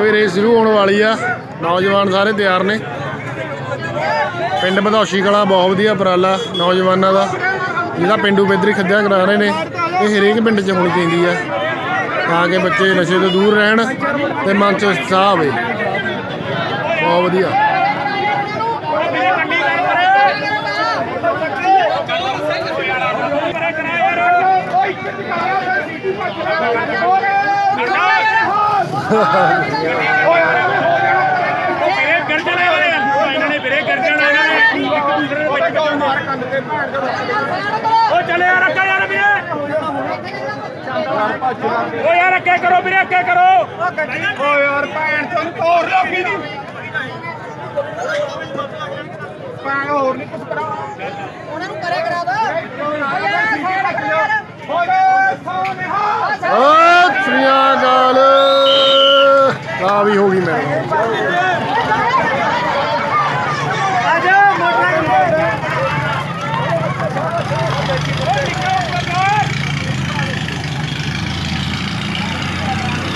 ਵੀ race ਸ਼ੁਰੂ ਹੋਣ ਵਾਲੀ ਆ ਨੌਜਵਾਨ ਸਾਰੇ ਤਿਆਰ ਨੇ ਪਿੰਡ ਬਧੌਸ਼ੀ ਕਲਾ ਬਹੁਤ ਵਧੀਆ ਉਪਰਾਲਾ ਨੌਜਵਾਨਾਂ ਦਾ ਜਿਹੜਾ ਪਿੰਡੂ ਬੇਦਰੀ ਖੱਦਿਆ ਕਰਾ ਰਹੇ ਨੇ ਇਹ ਹਰੇਕ ਪਿੰਡ 'ਚ ਹੋਣੀ ਚਾਹੀਦੀ ਆ ਤਾਂ ਕਿ ਬੱਚੇ ਨਸ਼ੇ ਤੋਂ ਦੂਰ ਰਹਿਣ ਤੇ ਮਨ 'ਚ ਉਤਸ਼ਾਹ ਹੋਵੇ ਬਹੁਤ ਵਧੀਆ ਵੀਰੇ ਗਰਜਣੇ ਵਾਲੇ ਆ ਇਹਨਾਂ ਨੇ ਵੀਰੇ ਗਰਜਣਾ ਇਹਨਾਂ ਨੇ ਇੱਕ ਦੂਸਰੇ ਦੇ ਵਿੱਚ ਉਹ ਚੱਲੇ ਯਾਰ ਅੱਗੇ ਯਾਰ ਵੀਰੇ ਉਹ ਯਾਰ ਅੱਗੇ ਕਰੋ ਵੀਰੇ, ਅੱਗੇ ਕਰੋ। ਓ ਯਾਰ ਭੈਣ ਚੋਂ ਤੋੜ ਲੋਕੀ ਦੀ ਭੈਣ ਹੋਰ ਨਹੀਂ ਕੁਝ ਕਰਾ ਖਰਾਬ ਹੋ ਗਈ ਮੈਂ।